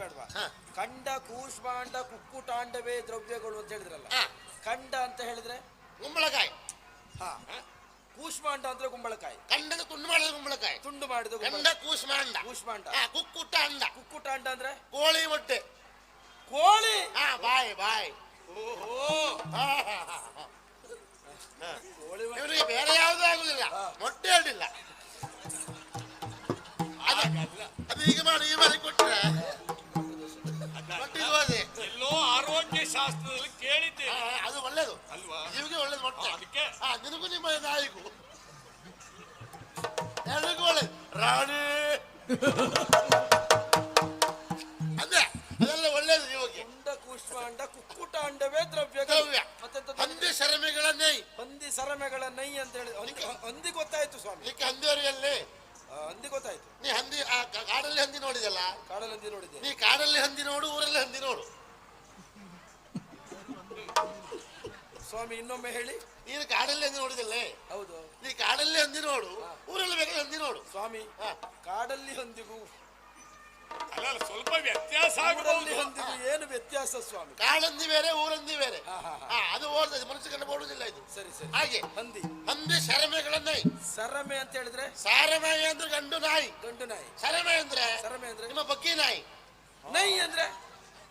ಬೇಡವಾ ಕಂಡ ಖಂಡ ಕೂಷ್ಮಾಂಡ ಕುಕ್ಕುಟಾಂಡವೇ ದ್ರವ್ಯಗಳು ಅಂತ ಹೇಳಿದ್ರಲ್ಲ. ಖಂಡ ಅಂತ ಹೇಳಿದ್ರೆ? ಕುಂಬಳಕಾಯಿ ಹಾ. ಕೂಷ್ಮಾಂಡ ಅಂದ್ರೆ ಕುಂಬಳಕಾಯಿ ಕಂಡದ ತುಂಡು ಮಾಡಿದ ಕುಂಬಳಕಾಯಿ ತುಂಡು ಮಾಡಿದ ಕಂಡ ಕೂಷ್ಮಾಂಡ. ಕೂಷ್ಮಾಂಡ. ಕುಕ್ಕುಟಾಂಡ. ಕುಕ್ಕುಟಾಂಡ ಅಂದ್ರೆ? ಕೋಳಿ ಮೊಟ್ಟೆ. ಕೋಳಿ? ಹಾ ಬಾಯ್ ಬಾಯ್. ಓಹೋ. ಕೋಳಿ ಇವನಿಗೆ ಬೇರೆ ಯಾವುದೂ ಆಗುದಿಲ್ಲ. ಮೊಟ್ಟೆ ಹೇಳಿಲ್ಲ ಅದು ಅದು ಈಗ ಮಾಡಿ ಈ ಮಾಡಿ ಕೊಟ್ರೆ. ಮೊಟ್ಟೆಗೆ ಹೋದೆ ಎಲ್ಲೋ ಆರೋಗ್ಯ ಶಾಸ್ತ್ರದಲ್ಲಿ ಹಾ, ಕೇಳಿದ್ದೇನೆ ಅದು ಒಳ್ಳೇದು. ಅಲ್ವಾ? ನಿಮಗೆ ಒಳ್ಳೇದು ಮೊಟ್ಟೆ. ಅದಕ್ಕೆ? ನಿನಗೂ ನಿಮ್ಮ ನಾಯಿಗೂ. ಒಳ್ಳೇದು. ರಾಣಿ. ಹಂದಿ ನೀ ಕಾಡಲ್ಲಿ ಹಂದಿ ನೋಡು ಊರಲ್ಲಿ ಹಂದಿ ನೋಡು. ಸ್ವಾಮಿ ಇನ್ನೊಮ್ಮೆ ಹೇಳಿ. ನೀನು ಕಾಡಲ್ಲಿ ಹಂದಿ ನೋಡಿದಲ್ಲೇ ಹೌದು ನೀ ಕಾಡಲ್ಲಿ ಹಂದಿ ನೋಡು ಊರಲ್ಲಿ ಬೇಕಾದ್ರೆ ಹಂದಿ ನೋಡು. ಸ್ವಾಮಿ. ಕಾಡಲ್ಲಿ ಹಂದಿಗೂ ಅಲ್ಲ ಸ್ವಲ್ಪ ವ್ಯತ್ಯಾಸ ಆಗಬಹುದು ಏನು ವ್ಯತ್ಯಾಸ ಸ್ವಾಮಿ? ಕಾಳಂದಿ ಬೇರೆ ಊರಂದಿ ಬೇರೆ. ಹಾ, ಅದು ಓಡ್ತದೆ ಮನುಷ್ಯ ಕಂಡು ಓಡುದಿಲ್ಲ ಇದು. ಸರಿ ಸರಿ. ಹಾಗೆ ಹಂದಿ. ಹಂದಿ ಶರಮೆಗಳ ನಾಯಿ ಸರಮೆ ಅಂತ ಹೇಳಿದ್ರೆ? ಸಾರನಾಯಿ ಅಂದ್ರೆ ಗಂಡು ನಾಯಿ. ಗಂಡು ನಾಯಿ. ಸರಮೆ ಅಂದ್ರೆ? ಸರಮೆ ಅಂದ್ರೆ? ನಿಮ್ಮ ಬಕ್ಕಿ ನಾಯಿ. ನೈ ಅಂದ್ರೆ?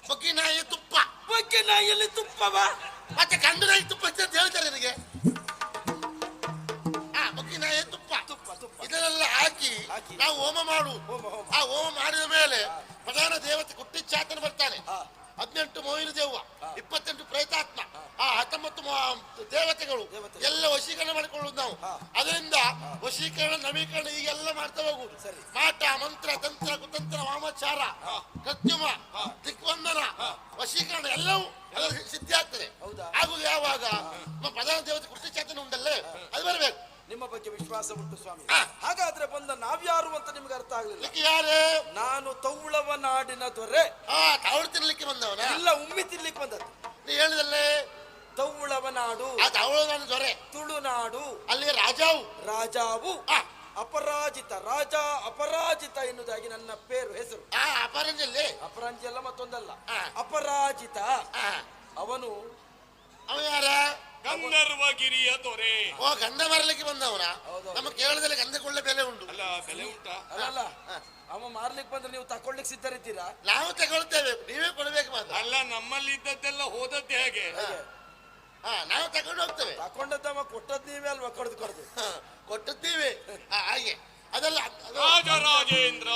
ಬಕ್ಕಿ ನಾಯಿ ತುಪ್ಪ. ಬಗ್ಗೆ ನಾಯಿಯಲ್ಲಿ ತುಪ್ಪವ? ಮತ್ತೆ ಗಂಡು ನಾಯಿ ತುಪ್ಪ ಅಂತ ಹೇಳ್ತಾರೆ ನನಗೆ. ಹಾ ಬಕ್ಕಿ ನಾಯಿ ತುಪ್ಪ ತುಪ್ಪ. ತುಪ್ಪ. ಇದನ್ನೆಲ್ಲ ಹಾಕಿ. ನಾವು ಹೋಮ ಮಾಡು. ಆ ಹೋಮ ಮಾಡಿದ ಮೇಲೆ ಪ್ರಧಾನ ದೇವತೆ ಕುಟ್ಟಿಚ್ಚಾತನ ಬರ್ತಾನೆ. ಹದಿನೆಂಟು ಮೋಹಿನ ದೇವ. ಇಪ್ಪತ್ತೆಂಟು ಪ್ರೇತಾತ್ಮ ಆ ಹತ್ತೊಂಬತ್ತು ದೇವತೆಗಳು. ಎಲ್ಲ ವಶೀಕರಣ ಮಾಡಿಕೊಳ್ಳುದು ನಾವು. ಅದರಿಂದ ವಶೀಕರಣ ನವೀಕರಣ ಈಗೆಲ್ಲ ಮಾಡ್ತಾ ಹೋಗುದು ಸರಿ. ಮಾಟ ಮಂತ್ರ ತಂತ್ರ ಕುತಂತ್ರ ವಾಮಾಚಾರ ಕತ್ಯುಮ ದಿಕ್ವಂದನ ವಶೀಕರಣ ಎಲ್ಲವೂ ಎಲ್ಲ ಸಿದ್ಧಿ ಆಗ್ತದೆ. ಹೌದಾ? ಆಗುದು ಯಾವಾಗ? ನಮ್ಮ ಪ್ರಧಾನ ದೇವತೆ ಕುಟ್ಟಿಚ್ಚಾತನ ಉಂಟಲ್ಲೇ? ಅದು ಬರಬೇಕು. ನಿಮ್ಮ ಬಗ್ಗೆ ವಿಶ್ವಾಸ ಉಂಟು ಸ್ವಾಮಿ. ಹಾಗಾದ್ರೆ ಬಂದ ನಾವ್ಯಾರು ಅಂತ ನಿಮ್ಗೆ ಅರ್ಥ ಆಗಲಿಲ್ಲ? ಯಾರು? ನಾನು ತೌಳವ ನಾಡಿನ ದೊರೆ. ಆ ತಾವಳು ತಿನ್ಲಿಕ್ಕೆ ಬಂದವನ? ಇಲ್ಲ ಉಮ್ಮಿ ತಿನ್ಲಿಕ್ಕೆ ಬಂದದ್ದು. ನೀ ಹೇಳಿದಲ್ಲೇ? ತೌಳವ ನಾಡು. ದೊರೆ. ತುಳುನಾಡು ಅಲ್ಲಿ ರಾಜಾವು. ರಾಜಾವು. ಅಪರಾಜಿತ ರಾಜ ಅಪರಾಜಿತ ಎನ್ನುವುದಾಗಿ ನನ್ನ ಪೇರು ಹೆಸರು. ಅಪರಂಜಲ್ಲಿ ಅಪರಾಂಜಿ ಅಲ್ಲ? ಮತ್ತೊಂದಲ್ಲ. ಅಪರಾಜಿತ. ಅವನು ಅವನು ಅವ ಯಾರ? ಗಂಧರ್ವಗಿರಿಯ ದೊರೆ ಓ ಗಂಧ ಮಾರಲಿಕ್ಕೆ ಬಂದವನ ಹೌದು. ನಮ್ಮ ಕೇರಳದಲ್ಲಿ ಗಂಧಕೊಳ್ಳೆ ಬೆಲೆ ಉಂಟು. ಅಲ್ಲ ಬೆಲೆ ಉಂಟಾ? ಅಲ್ಲ ಹಾ. ಅವ ಮಾರ್ಲಿಕ್ಕೆ ಬಂದ್ರೆ ನೀವು ತಕೊಳ್ಳಿಕ್ ಸಿದ್ಧರಿದ್ದೀರಾ? ನಾವು ತಗೊಳ್ತೇವೆ ನೀವೇ ಕೊಡ್ಬೇಕು ಮಾತ್ರ. ಅಲ್ಲ ನಮ್ಮಲ್ಲಿ ಇದ್ದದ್ದೆಲ್ಲ ಹೋದದ್ದೇ ಹೇಗೆ? ಹಾ ನಾವು ತಗೊಂಡು ಹೋಗ್ತೇವೆ. ತಕೊಂಡದ್ದವ ಕೊಟ್ಟದ್ದೀವಿ ಅಲ್ವಾ ಕೊಡ್ದು ಕೊಡ್ದು? ಹಾ, ಕೊಟ್ಟಿದ್ದೀವಿ ಹಾಗೆ. ಅದೆಲ್ಲ ಅದು- ರಾಜರಾಜೇಂದ್ರ.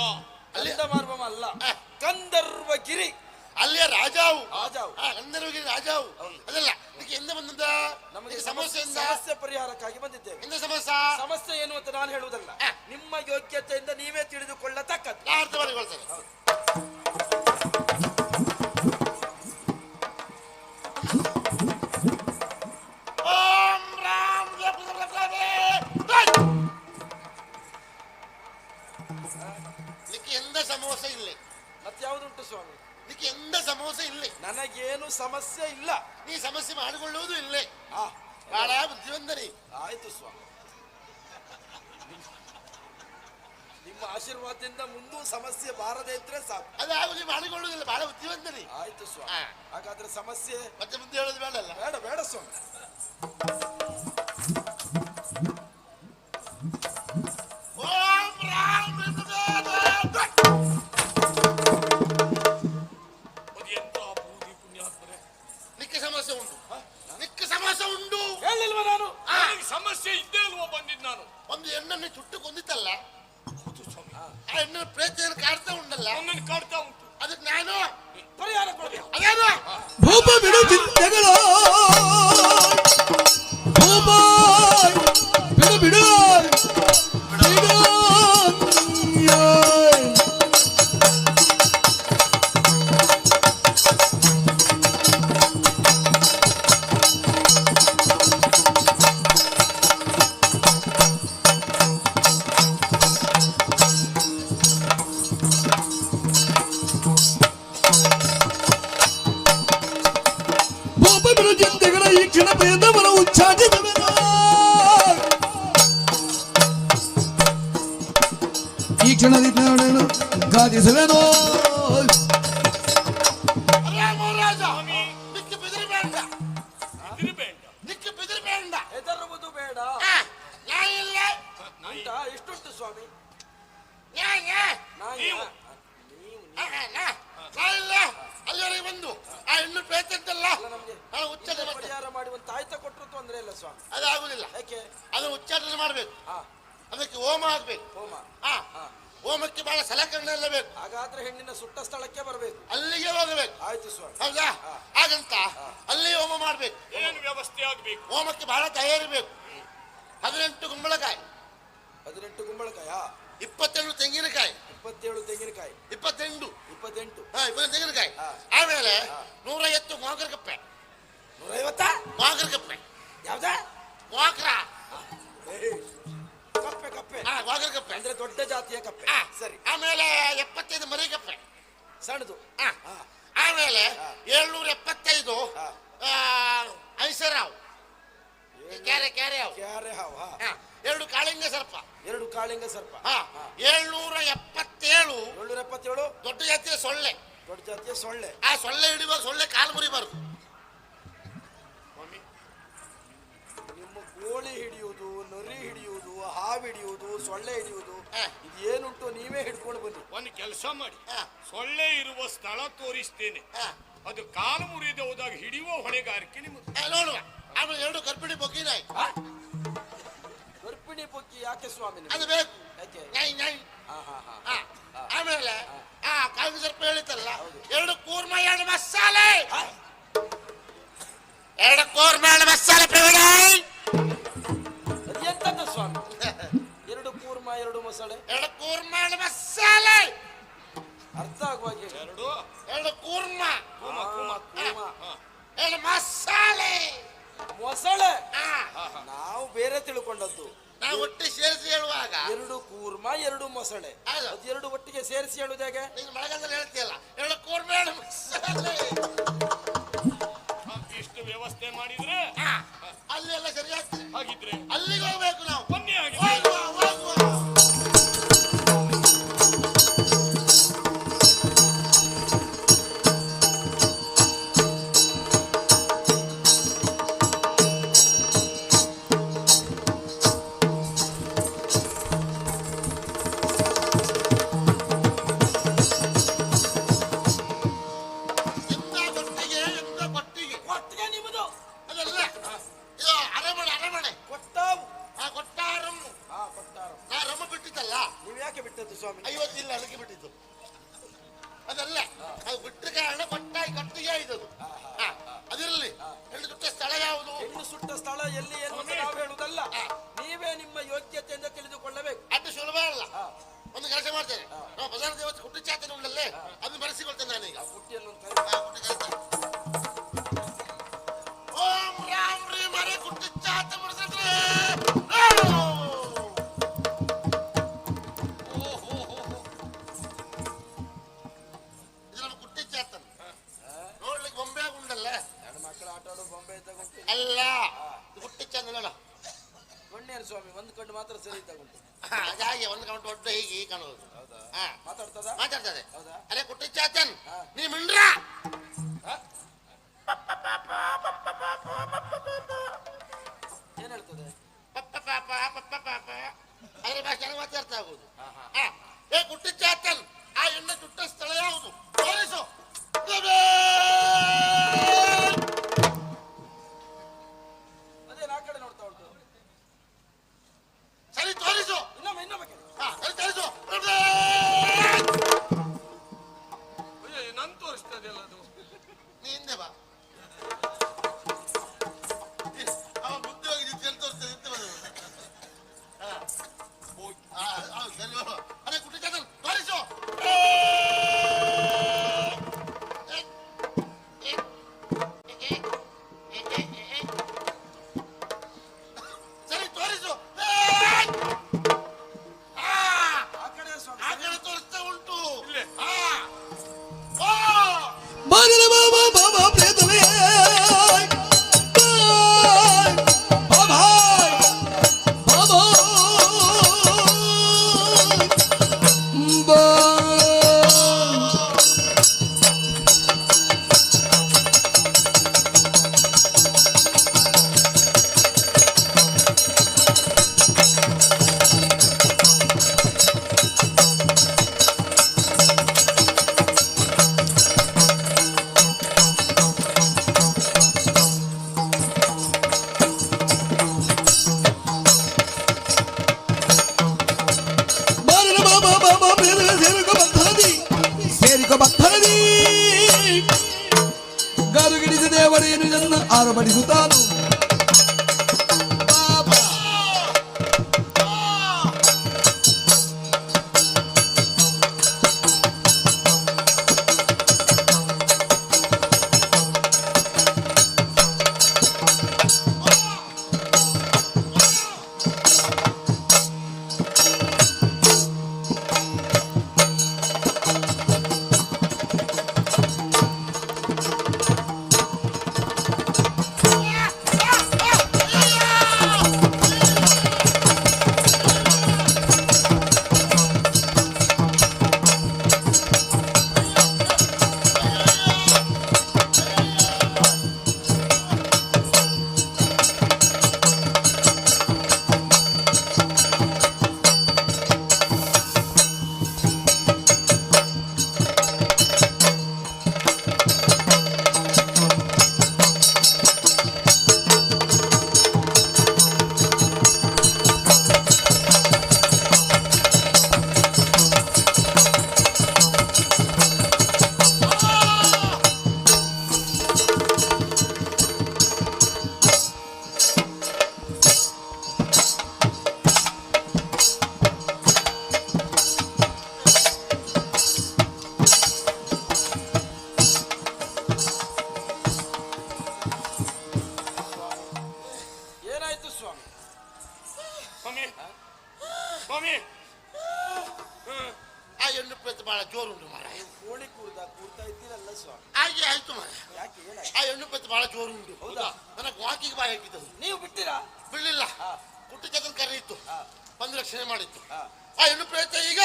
ಅಲ್ಲಿ ಮಾರ್ಬಮ ಅಲ್ಲ. ಕಂದರ್ವ ಗಿರಿ ಅಲ್ಲಿಯ ರಾಜಾವು. ರಾಜಾವು. ಗಂಧರ್ವಗಿರಿ. ಪರಿಹಾರಕ್ಕಾಗಿ ಬಂದಿದ್ದೇವೆ. ಸಮಸ್ಯೆ? ಏನು ಅಂತ ನಾನು ಹೇಳುವುದಲ್ಲ. ನಿಮ್ಮ ಯೋಗ್ಯತೆಯಿಂದ ಬುದ್ಧಿವಂತರಿ ಆಯ್ತು ಸ್ವಾಮಿ ನಿಮ್ಮ ಆಶೀರ್ವಾದದಿಂದ ಮುಂದೂ ಸಮಸ್ಯೆ ಬಾರದೇ ಇದ್ರೆ ಸಾಕು ನೀವು ಮಾಡಿಕೊಳ್ಳುವುದಿಲ್ಲ ಬಹಳ ಬುದ್ಧಿವಂತರಿ ಆಯ್ತು ಸ್ವಾಮಿ ಹಾಗಾದ್ರೆ ಸಮಸ್ಯೆ ಮತ್ತೆ ಮುಂದೆ ಹೇಳೋದು ಬೇಡಲ್ಲ ಬೇಡ ಬೇಡ ಸ್ವಾಮಿ ನಾ. ನಾ ಇಲ್ಲ. ಅಲ್ಲಿವರೆಗೆ ಬಂದು. ಆ ಹೆಣ್ಣು ಬೇಕಂತಲ್ಲ ನಾನು ಉಚ್ಚಾಟನೆ ಮಾಡ್ತೇನೆ ಪರಿಹಾರ ಮಾಡಿ ಒಂದು ತಾಯ್ತ ಕೊಟ್ಟರು ತೊಂದರೆ ಇಲ್ಲ ಸ್ವಾಮಿ. ಅದು ಆಗುದಿಲ್ಲ. ಯಾಕೆ? ಅದು ಉಚ್ಚಾಟನೆ ಮಾಡಬೇಕು. ಹಾ. ಅದಕ್ಕೆ ಹೋಮ ಆಗ್ಬೇಕು. ಹೋಮ. ಹಾ ಹಾ. ಹೋಮಕ್ಕೆ ಬಹಳ ಸಲಕರಣೆ ಎಲ್ಲ ಬೇಕು. ಹಾಗಾದ್ರೆ ಹೆಣ್ಣಿನ ಸುಟ್ಟ ಸ್ಥಳಕ್ಕೆ ಬರಬೇಕು. ಅಲ್ಲಿಗೆ ಹೋಗಬೇಕು. ಆಯ್ತು ಸ್ವಾಮಿ. ಹೌದಾ? ಹಾಗಂತ ಅಲ್ಲಿ ಹೋಮ ಮಾಡ್ಬೇಕು. ಏನು ವ್ಯವಸ್ಥೆ ಆಗ್ಬೇಕು? ಹೋಮಕ್ಕೆ ಬಹಳ ತಯಾರಿ ಬೇಕು ಹದಿನೆಂಟು ಕುಂಬಳಕಾಯಿ. ಹದಿನೆಂಟು ಕುಂಬಳಕಾಯ ಇಪ್ಪತ್ತೆರಡು ತೆಂಗಿನಕಾಯಿ. ಇಪ್ಪತ್ತೇಳು ತೆಂಗಿನಕಾಯಿ. ಇಪ್ಪತ್ತೆಂಟು. ಇಪ್ಪತ್ತೆಂಟು. ಹಾ ಇಪ್ಪತ್ತು ತೆಂಗಿನಕಾಯಿ. ಆಮೇಲೆ ನೂರೈವತ್ತು ಮಾಕರ ಕಪ್ಪೆ. ನೂರೈವತ್ತ? ಮಾಕರ ಕಪ್ಪೆ. ಯಾವ್ದ? ಮಾಕರ. ಕಪ್ಪೆ ಕಪ್ಪೆ. ಹಾ ಕಪ್ಪೆ. ಅಂದ್ರೆ ದೊಡ್ಡ ಜಾತಿಯ ಕಪ್ಪೆ. ಹಾ. ಸರಿ. ಆಮೇಲೆ ಎಪ್ಪತ್ತೈದು ಮರಿ ಕಪ್ಪೆ. ಸಣ್ಣದು. ಹಾ. ಆಮೇಲೆ. ಏಳ್ನೂರ ಎಪ್ಪತ್ತೈದು. ಐಸರಾವ್. ಕ್ಯಾರೆ ಕ್ಯಾರೆ ಕ್ಯಾರೆ ಹಾವ ಎರಡು ಕಾಳಿಂಗ ಸರ್ಪ. ಎರಡು ಕಾಳಿಂಗ ಸರ್ಪ. ಹಾ ಏಳ್ನೂರ ಎಪ್ಪತ್ತೇಳು. ಏಳ್ನೂರ ಎಪ್ಪತ್ತೇಳು? ದೊಡ್ಡ ಜಾತಿಯ ಸೊಳ್ಳೆ. ದೊಡ್ಡ ಜಾತಿಯ ಸೊಳ್ಳೆ. ಆ ಸೊಳ್ಳೆ ಹಿಡಿಯುವಾಗ ಸೊಳ್ಳೆ ಕಾಲು ಮುರಿಬಾರ್ದು ನಿಮ್ಮ ಕೋಳಿ ಹಿಡಿಯುವುದು ನರಿ ಹಿಡಿಯುವುದು ಹಾವು ಹಿಡಿಯುವುದು ಸೊಳ್ಳೆ ಹಿಡಿಯುವುದು ಹಾ. ಇದು ಏನುಂಟು ನೀವೇ ಹಿಡ್ಕೊಂಡು ಬನ್ನಿ. ಒಂದು ಕೆಲಸ ಮಾಡಿ. ಸೊಳ್ಳೆ ಇರುವ ಸ್ಥಳ ತೋರಿಸ್ತೇನೆ. ಅದು ಕಾಲು ಮುರಿದ ಹೋದಾಗ ಹಿಡಿಯುವ ಹೊಣೆಗಾರಿಕೆ ನಿಮ್ಮದು. ನೋಡುವ. ಆಮೇಲೆ ಎರಡು ಗರ್ಭಿಣಿ ಬೊಗ್ಗಿನಾಯಿ ಗರ್ಭಿಣಿ ಬೊಕ್ಕಿ ಯಾಕೆ ಸ್ವಾಮಿ ನಿಮ್ಗೆ? ಅದು ಬೇಕು ಯಾಕೆ ನೈ ನೈ ಹಾ, ಹಾ, ಹಾ. ಹಾ. ಆಮೇಲೆ ಆ ಕಾಲು ಸರ್ಪ ಹೇಳಿತಲ್ಲ ಎರಡು ಕೂರ್ಮ ಎರಡು ಮಸಾಲೆ ಹಾ? ಎರಡು ಕೂರ್ಮ ಎರಡು ಮಸಾಲೆ ಪ್ರವೀಣ ಅದು ಎಂತದ್ದು ಸ್ವಾಮಿ ಎರಡು ಕೂರ್ಮ ಎರಡು ಮೊಸಳೆ ಎರಡು ಕೂರ್ಮ ಎರಡು ಮಸಾಲೆ ಅರ್ಥ ಆಗುವಾಗ ಹೇಳಿ. ಎರಡು ಎರಡು ಕೂರ್ಮ ಕೂಮ ಹಾ, ಕೂಮ ಕೂರ್ಮ. ಎರಡು ಮಸಾಲೆ ಮೊಸಳೆ. ಹಾ. ನಾವು ಬೇರೆ ತಿಳ್ಕೊಂಡದ್ದು. ನಾವು ಒಟ್ಟಿಗೆ ಸೇರಿಸಿ ಹೇಳುವಾಗ. ಎರಡು ಕೂರ್ಮ ಎರಡು ಮೊಸಳೆ. ಹೌದು. ಅದು ಎರಡು ಒಟ್ಟಿಗೆ ಸೇರಿಸಿ ಹೇಳುದು ಹೇಗೆ? ನೀನು ಮಳೆಗಾಲದಲ್ಲಿ ಹೇಳ್ತೀಯಲ್ಲ. ಎರಡು ಕೂರ್ಮ ಎರಡು ಮಸಾಲೆ ಇಷ್ಟು ವ್ಯವಸ್ಥೆ ಮಾಡಿದ್ರೆ ಹಾ. ಅಲ್ಲಿ ಎಲ್ಲ ಸರಿಯಾಗ್ತದೆ ಹಾಗಿದ್ರೆ. ಅಲ್ಲಿಗೆ ಹೋಗ್ಬೇಕು ನಾವು. ಯಾಕೆ ಬಿಟ್ಟದ್ದು ಸ್ವಾಮಿ ಐವತ್ತಿಲ್ಲ ಅದಕ್ಕೆ ಬಿಟ್ಟಿದ್ದು. ಅದಲ್ಲ ಅದು ಬಿಟ್ಟ ಕಾರಣ ಕೊಟ್ಟಾಯಿ ಕಟ್ಟಿಗೆ ಆಯ್ತದು. ಅದಿರಲಿ ಎರಡು ಸುಟ್ಟ ಸ್ಥಳ ಯಾವುದು? ಹೆಣ್ಣು ಸುಟ್ಟ ಸ್ಥಳ ಎಲ್ಲಿ ಏನು ಅಂತ ನಾವು ಹೇಳುವುದಲ್ಲ ನೀವೇ ನಿಮ್ಮ ಯೋಗ್ಯತೆಯಿಂದ ತಿಳಿದುಕೊಳ್ಳಬೇಕು. ಅದು ಸುಲಭ ಅಲ್ಲ. ಒಂದು ಕೆಲಸ ಮಾಡ್ತೇನೆ. ನಾವು ಬಜಾರ್ ದೇವತೆ ಹುಟ್ಟು ಚಾತನ ಉಂಡಲ್ಲೇ ಅದನ್ನ ಬರೆಸಿಕೊಳ್ತೇನೆ ನಾನೀಗ. ಆ ಮಾತ್ರ ಸರಿ ಹಾ, ಹಾಗೆ ಒಂದು ಕೌಂಟ್ ದೊಡ್ಡ ಹೀಗೆ ಹೀಗೆ ಕಾಣೋದು ಹಾ. ಮಾತಾಡ್ತದ? ಮಾತಾಡ್ತದೆ. ಹೌದಾ? ಅರೆ ಕುಟ್ಟಿ ಚಾಚನ್. ನೀ ಮಿಂಡ್ರ. ಏನ್ ಹೇಳ್ತದೆ? ಪಪ್ಪ ಪಾಪ ಪಪ್ಪ ಪಾಪ ಅದ್ರ ಭಾಷೆ ಮಾತಾಡ್ತಾ ಹೋಗುದು ಹಾ. ಏ ಕುಟ್ಟಿ ಚಾತನ್ ಆ ಎಣ್ಣೆ ಸುಟ್ಟ ಸ್ಥಳ ಯಾವುದು? ತೋರಿಸು. ಆಯ್ತು ಆ ಹೆಣ್ಣು ಪತ್ತಿ ಬಹಳ ಜೋರುಂಟು ಹೌದಾ? ನನಗೆ ವಾಕಿಗೆ ಬಾಯಿ ಹಾಕಿದ್ದದು ನೀವು ಬಿಟ್ಟಿರಾ ಬಿಡ್ಲಿಲ್ಲ. ಹಾ. ಚಂದ್ರ ಚತನ್ ಕರೆಯಿತ್ತು ಹಾ. ಬಂದು ರಕ್ಷಣೆ ಮಾಡಿತ್ತು. ಹಾ. ಆ ಹೆಣ್ಣು ಪ್ರಯತ್ನ ಈಗ.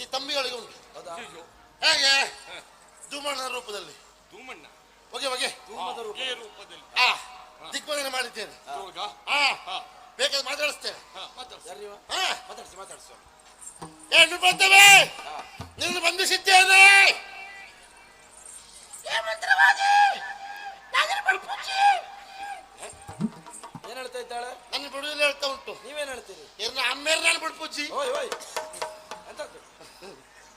ಈ ತಂಬಿಗಳಿಗೆ ಉಂಟು. ಹೇಗೆ? ಧೂಮಣ್ಣನ ರೂಪದಲ್ಲಿ. ಧೂಮಣ್ಣ? ಹೊಗೆ ಹೊಗೆ. ರೂಪದಲ್ಲಿ. ಆ ದಿಗ್ಬಂಧನ ಮಾಡಿದ್ದೇನೆ. ಹಾ. ಬೇಕಾದ್ರೆ ಮಾತಾಡಿಸ್ತೇನೆ. ಹಾ, ಮಾತಾಡ್ಸು. ಮಾತಾಡ್ಸಿ ಹೆಣ್ಣು ಬರ್ತವೆ ನಿನ್ನ ಬಂಧಿಸಿದ್ದೇನೆ ಏನ್ ಹೇಳ್ತಾ ಇದ್ದಾಳೆ? ನನ್ನ ಬಿಡುವಿಲ್ಲ ಹೇಳ್ತಾ ಉಂಟು. ನೀವೇನ್ ಹೇಳ್ತೀರಿ? ಎನ್ನ ಅಮ್ಮೇರ್ ನಾನು ಬಿಡ್ಪುಜ್ಜಿ ಓಯ್ ಓಯ್. ಎಂತದ್ದು?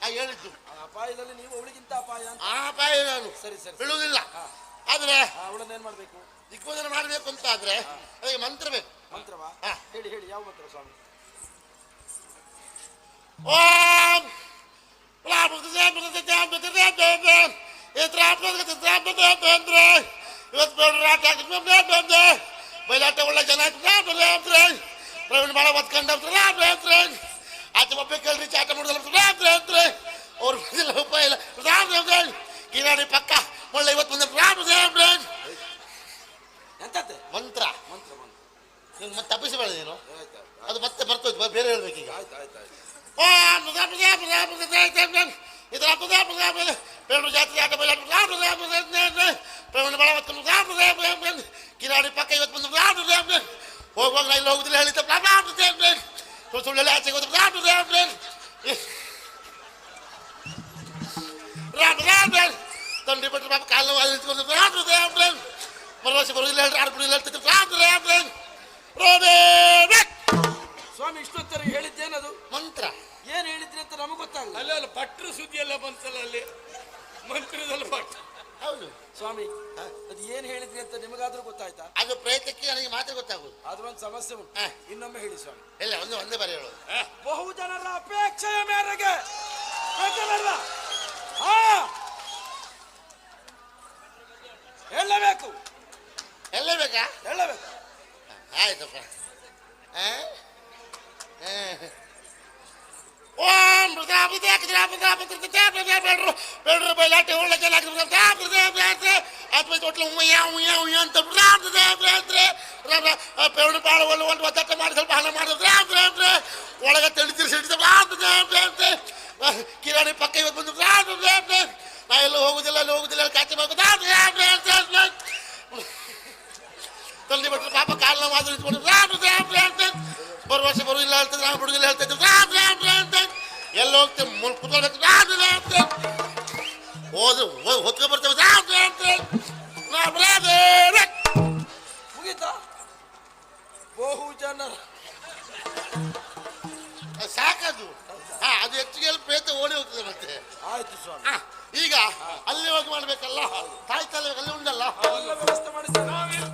ಆ ಹೇಳಿದ್ದು. ಆ ಅಪಾಯದಲ್ಲಿ ನೀವು ಅವಳಿಗಿಂತ ಅಪಾಯ ಅಂತ. ಆ ಅಪಾಯ ನಾನು. ಸರಿ ಸರಿ ಬಿಡುವುದಿಲ್ಲ. ಆದ್ರೆ ಅವಳನ್ನ ಏನ್ ಮಾಡ್ಬೇಕು? ದಿಗ್ಬಂಧನ ಮಾಡಬೇಕು ಅಂತ ಆದ್ರೆ ಅದಕ್ಕೆ ಮಂತ್ರ ಬೇಕು. ಮಂತ್ರವಾ? ಹಾ. ಹೇಳಿ ಹೇಳಿ. ಯಾವ ಮಂತ್ರ ಸ್ವಾಮಿ? ಓಂ. ಇವತ್ತು ಬಯಲಾಟ ಒಳ್ಳೆ ಜನ ಪ್ರವೀಣ್ ಅಂದ್ರೆ ಅಚಮ ಆಚೆ ಒಬ್ಬ ಕೇಳ್ರಿ ಚಾಟ ಮಾಡಿದ್ರೆ ಅವ್ರ ಉಪಾಯ ಇಲ್ಲ ರಾಮ್ ಅಂದ್ರೆ ಕಿರಾಣಿ ಪಕ್ಕ ಒಳ್ಳೆ ಇವತ್ತು ಬಂದ ರಾಮ್ ಅಂದ್ರೆ ಎಂತದ್ದೆ ಮಂತ್ರ ಮಂತ್ರ ಮಂತ್ರ ನೀನು ಮತ್ತೆ ತಪ್ಪಿಸಬೇಡ ನೀನು ಅದು ಮತ್ತೆ ಬರ್ತೋಯ್ತು ಬೇರೆ ಹೇಳ್ಬೇಕೀಗ ಆಯ್ತು ಆಯ್ತು ಆಯ್ತು ಕಿರಾಣಿ ಪಕ್ಕ ಇವತ್ತು ಬಂದು ಹೋಗುವಾಗ ನಾ ಇಲ್ಲಿ ಹೋಗುದಿಲ್ಲ ಹೇಳಿದ್ದೆ ಸುಳ್ಳು ಆಚೆಗೆ ಹೋದ್ರೆ ರಾಮ ರಾಮ ರಾಮ ರಾಮ ತಂಡಿ ಬಿಟ್ಟರೆ ಪಾಪ ಕಾಲ ನಿಂತ್ಕೊಂಡು ರಾಮ ರಾಮ ಮರವಾಸಿ ಬರೋದಿಲ್ಲ ಹೇಳ್ರಿ ಆಡ್ಬಿಡಿ ಹೇಳ್ತಿದ್ರು ರಾಮ ರಾಮ ರಾಮ ಸ್ವಾಮಿ ಇಷ್ಟೊತ್ತರಿಗೆ ಹೇಳಿದ್ದೇನದು ಮಂತ್ರ ಏನು ಹೇಳಿದ್ರಿ ಅಂತ ನಮಗೆ ಗೊತ್ತಾಗಲ್ಲ ಅಲ್ಲ ಅಲ್ಲ ಭಟ್ರು ಸುದ್ದಿ ಎಲ್ಲ ಬಂತಲ್ಲ ಅಲ್ಲಿ ಮಂತ್ರದಲ್ಲಿ ಹೌದು. ಸ್ವಾಮಿ ಅದು ಏನ್ ಹೇಳಿದ್ರಿ ಅಂತ ನಿಮಗಾದ್ರೂ ಗೊತ್ತಾಯ್ತಾ? ಅದು ಪ್ರಯತ್ನಕ್ಕೆ ನನಗೆ ಮಾತ್ರ ಗೊತ್ತಾಗುದು ಅದು ಒಂದು ಸಮಸ್ಯೆ ಉಂಟು. ಇನ್ನೊಮ್ಮೆ ಹೇಳಿ ಸ್ವಾಮಿ. ಇಲ್ಲ ಒಂದು ಒಂದೇ ಬಾರಿ ಹೇಳೋದು ಬಹು ಜನರ ಅಪೇಕ್ಷೆಯ ಮೇರೆಗೆ ಬೇಕಲ್ಲ? ಹಾ. ಹೇಳಬೇಕು ಎಲ್ಲ ಬೇಕಾ ಹೇಳಬೇಕು ಆಯ್ತಪ್ಪ ಓ ರುದ್ರಾಭ ದೇಕ ದ್ರಾಭ ಬಯಲಾಟೆ ಒಳ್ಳೆ ಗಲಾಟೆ ಆತ್ಮ ತೊಟ್ಲು ಉಯ್ಯ ಉಯ್ಯ ಉಯ್ಯ ಅಂತ ದ್ರಾಭ ಪೇವಣ ಬಾಳ ಒಳ್ಳೆ ಒಂದು ಒತ್ತಟ ಮಾಡಿ ಸ್ವಲ್ಪ ಹಣ ಮಾಡಿದ್ರೆ ದ್ರಾಭ ದ್ರಾಭ ಒಳಗೆ ತಿಳಿತಿರಿ ಸಿಡಿದ ದ್ರಾಭ ದ್ರಾಭ ದ್ರಾಭ ಕಿರಾಣಿ ಪಕ್ಕ ಇವತ್ತು ಬಂದು ದ್ರಾಭ ದ್ರಾಭ ದ್ರಾಭ ನಾ ಎಲ್ಲೂ ಹೋಗುದಿಲ್ಲ ಅಲ್ಲಿ ಹೋಗುದಿಲ್ಲ ಅಲ್ಲಿ ಕಾಚೆ ಬೇಕು ದ್ರಾಭ ದ್ರಾಭ ದ್ರಾಭ ದ್ರಾಭ ತಂದೆ ಬಿಟ್ಟರೆ ಪಾಪ ಕಾಲನ ಮಾತ್ರ ಇಟ್ಕೊಂಡು ರಾಮ್ ರಾಮ್ ರಾಮ್ ಅಂತ ಬರುವ ವರ್ಷ ಬರುವುದಿಲ್ಲ ಹೇಳ್ತಿದ್ರೆ ನಾವು ಬಿಡುಗಿಲ್ಲ ರಾಮ್ ಎಲ್ಲ ಹೋಗ್ತೇವೆ ಮುಲ್ ಕುತ್ಕೊಳ್ಬೇಕು ಹೋದ್ರೆ ಹೊತ್ಕೊ ಬರ್ತೇವೆ. ಮುಗೀತಾ? ಬಹು ಜನರ. ಸಾಕದು. ಹಾ ಅದು ಹೆಚ್ಚಿಗೆ ಪ್ರೇತ ಓಡಿ ಹೋಗ್ತದೆ ಮತ್ತೆ. ಆಯ್ತು ಸ್ವಾಮಿ. ಹಾ, ಈಗ ಅಲ್ಲಿ ಹೋಗಿ ಮಾಡ್ಬೇಕಲ್ಲ? ತಾಯಿ ತಲೆ ಅಲ್ಲಿ ಎಲ್ಲ ವ್ಯವಸ್ಥೆ ಮಾಡಿ ನಾವೇನು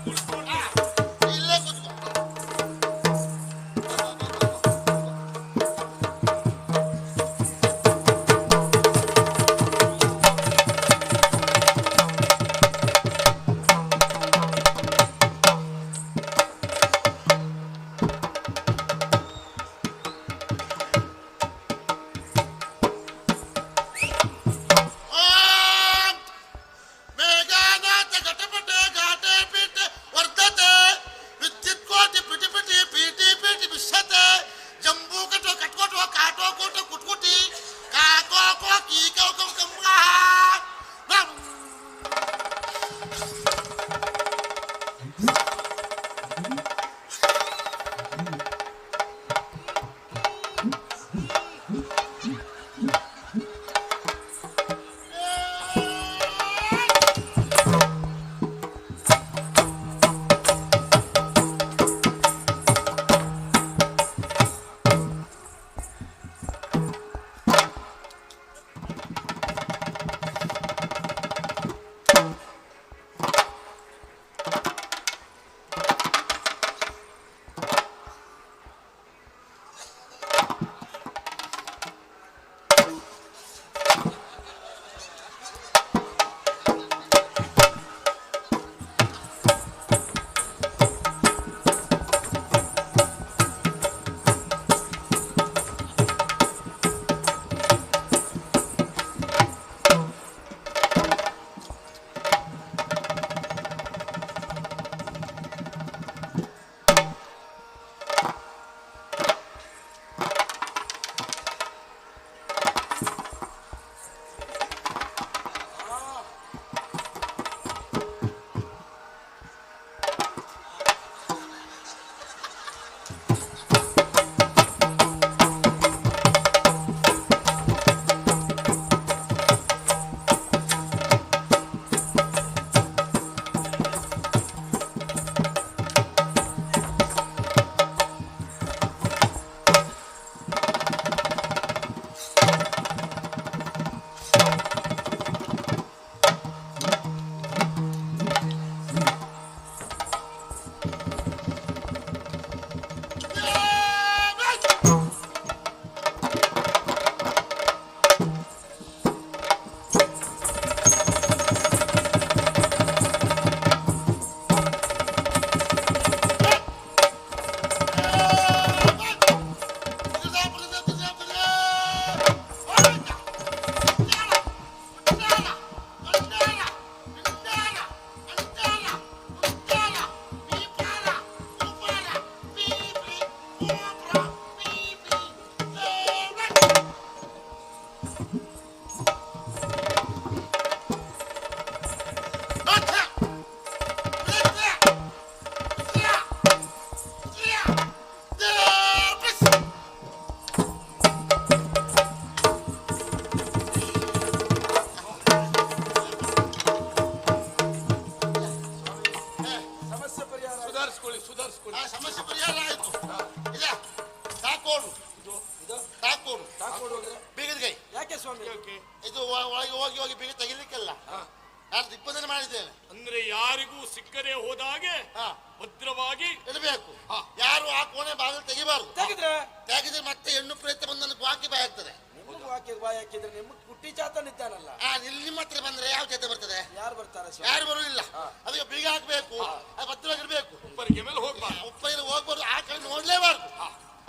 ನಿಮ್ಮ ಹತ್ರ ಬಂದ್ರೆ ಯಾವ ಜೊತೆ ಬರ್ತದೆ? ಯಾರು ಬರ್ತಾರೆ ಯಾರು ಬರುವುದಿಲ್ಲ ಅದಕ್ಕೆ ಬೀಗ ಹಾಕ್ಬೇಕು ಅದು ಭದ್ರವಾಗಿರ್ಬೇಕು ಒಬ್ಬರಿಗೆ ಮೇಲೆ ಹೋಗ್ಬಾರ್ದು. ಉಪ್ಪೈನ ಹೋಗ್ಬಾರ್ದು. ಆ ಕಡೆ ನೋಡ್ಲೇಬಾರ್ದು.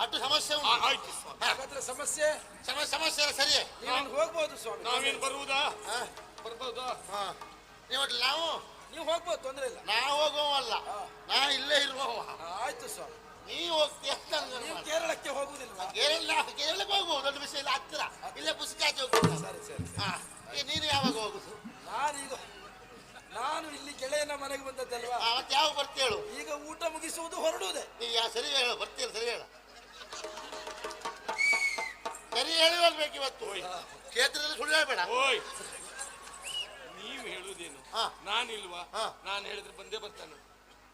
ಅಷ್ಟು ಸಮಸ್ಯೆ ಆ, ಉಂಟು ಆಯ್ತು ಸ್ವಾಮಿ. ಹಾಗಾದ್ರೆ ಸಮಸ್ಯೆ? ಸಮ- ಸಮಸ್ಯೆ ಸರಿ ಸರಿಯೇ. ನೀವು ಹೋಗ್ಬೋದು ಸ್ವಾಮಿ. ನಾವೇನು ಬರುವುದಾ? ಹಾ. ಬರ್ಬೋದಾ? ಹಾ. ನೀವು ಒಟ್ಟು ನಾವು? ನೀವು ಹೋಗ್ಬೋದು ತೊಂದ್ರೆ ಇಲ್ಲ. ನಾವು ಹೋಗುವಲ್ಲ ನಾ ಇಲ್ಲೇ ಇರುವವ. ಆ, ಆಯ್ತು ಸರ್ ನೀವು ಹೋಗ್ತೀಯ ಅಂತ ನೀವು ಕೇರಳಕ್ಕೆ ಕೇರಳಕ್ಕೆ ಹೋಗುದಿಲ್ವಾ? ಕೇರಳ ಕೇರಳಕ್ಕೆ ಹೋಗುವ. ದೊಡ್ಡ ವಿಷಯ ಇಲ್ಲ ಹತ್ತಿರ. ಇಲ್ಲೇ ಪುಸ್ತಕ ಹೋಗ್ಬೋದು. ಸರಿ ಸರಿ. ಹಾ. ನೀನು ಯಾವಾಗ ಹೋಗುದು? ನಾನೀಗ ನಾನು ಇಲ್ಲಿ ಗೆಳೆಯನ ಮನೆಗೆ ಬಂದದ್ದಲ್ವಾ? ಆ, ಮತ್ತೆ ಯಾವಾಗ ಬರ್ತೇಳು ಈಗ ಊಟ ಮುಗಿಸುವುದು ಹೊರಡುವುದೇ. ನೀ ಯಾ ಸರಿ ಹೇಳು ಬರ್ತೀಯ ಸರಿ ಹೇಳ. ಸರಿ ಹೇಳಿ ಬರ್ಬೇಕು ಇವತ್ತು. ಕ್ಷೇತ್ರದಲ್ಲಿ ಸುಳ್ಳು ಹೇಳ್ಬೇಡ. ಓಯ್. ನೀವು ಹೇಳುವುದೇನು? ಹಾ. ನಾನಿಲ್ವಾ? ಹಾ. ನಾನು ಹೇಳಿದ್ರೆ ಬಂದೇ ಬರ್ತಾನೆ.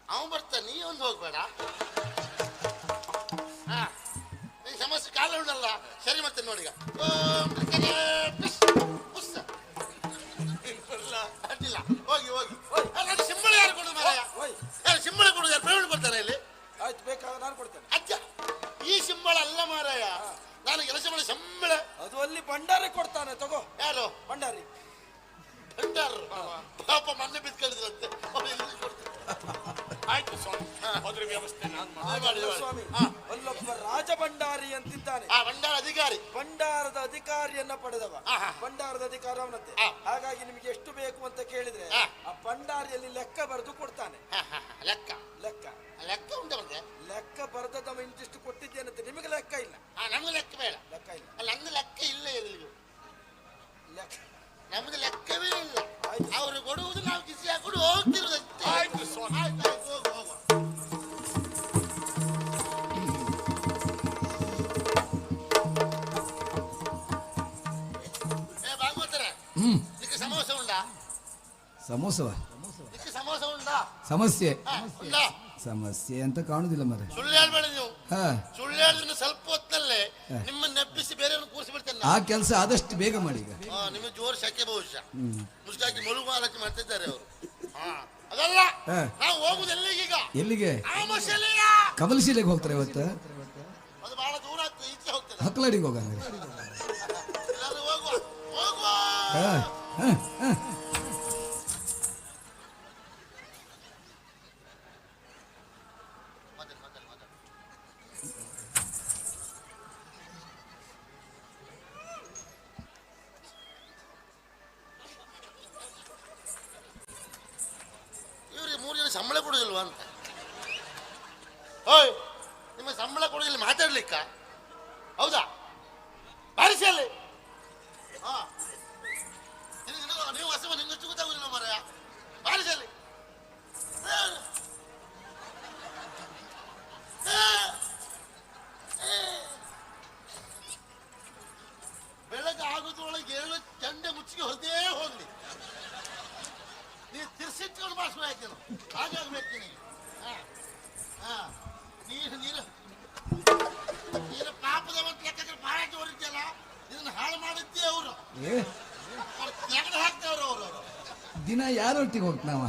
ಅವನು ಬರ್ತಾನೆ ನೀ ಒಂದು ಹೋಗ್ಬೇಡ. ಹಾ ಈ ಸಮಸ್ಯೆ ಕಾಲ ಉಂಟಲ್ಲ ಸರಿ ಮತ್ತೆ ನೋಡಿ ಈಗ. ಓಂ ಕರೆ ನಾನು ಕೊಡ್ತೇನೆ. ಅಜ್ಜ ಈ ಸಿಂಬಳ ಅಲ್ಲ ಮಾರಾಯ. ನಾನು ಕೆಲಸ ಮಾಡಿ ಸಂಬಳ. ಅದು ಅಲ್ಲಿ ಭಂಡಾರಿ ಕೊಡ್ತಾನೆ ತಗೋ. ಯಾರು? ಭಂಡಾರಿ. ಭಂಡಾರ. ಪಾಪ ಮೊನ್ನೆ ಬಿದ್ಕೊಂಡಿದ್ರಂತೆ ಅವ್ರು ಇಲ್ಲಿ ಕೊಡ್ತಾರೆ. ಆಯ್ತು ಸ್ವಾಮಿ. ಅದ್ರ ವ್ಯವಸ್ಥೆ ನಾನು. ಸ್ವಾಮಿ. ಹಾ. ಅಲ್ಲೊಬ್ಬ ರಾಜ ಭಂಡಾರಿ ಅಂತಿದ್ದಾನೆ. ಆ ಭಂಡಾರ ಅಧಿಕಾರಿ. ಭಂಡಾರದ ಅಧಿಕಾರಿಯನ್ನ ಪಡೆದವ. ಭಂಡಾರದ ಅಧಿಕಾರ ಅವನತ್ತೆ. ಹಾಗಾಗಿ ನಿಮಗೆ ಎಷ್ಟು ಬೇಕು ಅಂತ ಕೇಳಿದ್ರೆ. ಆ ಭಂಡಾರಿಯಲ್ಲಿ ಲೆಕ್ಕ ಬರೆದು ಕೊಡ್ತಾನೆ. ಹ, ಹ, ಹ, ಲೆಕ್ಕ? ಲೆಕ್ಕ. ಲೆಕ್ಕ ಉಂಟು ಬಂದೆ ಲೆಕ್ಕ ಬರೆದವ ಇಂತಿಷ್ಟು ಕೊಟ್ಟಿದ್ದೇನಂತೆ ನಿಮಗೆ ಲೆಕ್ಕ ಇಲ್ಲ. ಹಾ ನಮ್ಗೆ ಲೆಕ್ಕ ಬೇಡ. ಲೆಕ್ಕ ಇಲ್ಲ. ಅಲ್ಲ ನಂದು ಲೆಕ್ಕ ಇಲ್ಲ ಎಲ್ಲಿಗೂ? ಲೆಕ್ಕ. ನಮ್ದು ಲೆಕ್ಕವೇ ಇಲ್ಲ. ಅವರು ಕೊಡುವುದು ನಾವು ಕಿಸಿ ಹಾಕೊಂಡು ಹೋಗ್ತಿರುವುದಷ್ಟೇ ಆಯ್ತು ಸ್ವಾಮಿ. ಆಯ್ತು ಆಯ್ತು ಹೋಗು ಹೋಗು. ಏ ಭಾಗವತರೆ ಹ್ಮ್. ಇದಕ್ಕೆ ಸಮೋಸ ಉಂಟಾ? ಸಮೋಸವ? ಇದಕ್ಕೆ ಸಮೋಸ ಉಂಟಾ? ಸಮಸ್ಯೆ. ಉಂಟಾ? ಸಮಸ್ಯೆ ಅಂತ ಕಾಣುದಿಲ್ಲ ಮರೆ ಸುಳ್ಳು ಹೇಳ್ಬೇಡ ನೀವು. ಹಾ. ಸುಳ್ಳು ಹೇಳಿದ್ರೆ ಸ್ವಲ್ಪ ಹೊತ್ತಲ್ಲೇ ನಿಮ್ಮನ್ನ ನೆಪ್ಪಿಸಿ ಬೇರೆಯವ್ರನ್ನ ಕೂರಿಸಿ ಬಿಡ್ತೇನೆ ಆ ಕೆಲಸ ಆದಷ್ಟು ಬೇಗ ಮಾಡಿ ಈಗ. ನಿಮಗೆ ಜೋರ್ ಶಕೆ ಬಹುಶಃ. ಮುಸ್ಕಾಕಿ ಮುಷ್ಟಾಕಿ ಮಳುಗು ಆಲೋಚನೆ ಮಾಡ್ತಿದ್ದಾರೆ ಅವರು. ಹಾ. ಅದಲ್ಲ ಹಾ. ನಾವು ಹೋಗುದು ಎಲ್ಲಿಗೀಗ? ಎಲ್ಲಿಗೆ? ಆಮಶಲಿಯ ಕಮಲಶೀಲೆಗೆ ಹೋಗ್ತಾರೆ ಇವತ್ತು. ಅದು ಬಹಳ ದೂರ ಆಗ್ತದೆ ಈಚೆ ಹೋಗ್ತದೆ. ಹಕ್ಕಲಡಿಗೆ ಹೋಗ ಎಲ್ಲಾದ್ರೂ ಹೋಗುವ ಹೋಗುವ. ನಿಮ್ಮ ಸಂಬಳ ಕೊಡೋದಿಲ್ಲ ಮಾತಾಡ್ಲಿಕ್ಕ? ಹೌದಾ? ಬಾರಿಸಿ ಅಲ್ಲಿ ಹಾ ನೀವು ಹೊಸ ನಿಮ್ಗೆ ಗೊತ್ತಾಗುದಿಲ್ಲ ಮರಯ. ಬಾರಿಸಿ. ಬೆಳಗ್ಗೆ ಆಗೋದ್ರೊಳಗೆ ಏಳು ಚಂಡೆ ಮುಚ್ಚಿಗೆ ಹೊರದೇ ಹೋಗ್ಲಿ ನೀ ತಿರ್ಸಿಟ್ಕೊಂಡು ಮಾಡಿಸ್ಬೇಕು ಹಾಗಾಗ್ಬೇಕು ನೀ ಹಾ. ಹಾ. ನೀರು ನೀರು ಪಾಪದ ಒಂದು ಲೆಕ್ಕಕ್ಕೆ ಭಾಳ ಜೋರಿದ್ಯಲ್ಲ ಇದನ್ನ ಹಾಳು ಮಾಡಿದ್ದೆ ಅವರು. ಏ. ತೆಗೆದು ಹಾಕ್ತವ್ರು ಅವರು. ದಿನ ಯಾರೊಟ್ಟಿಗೆ ಹೋಗ್ತಾವ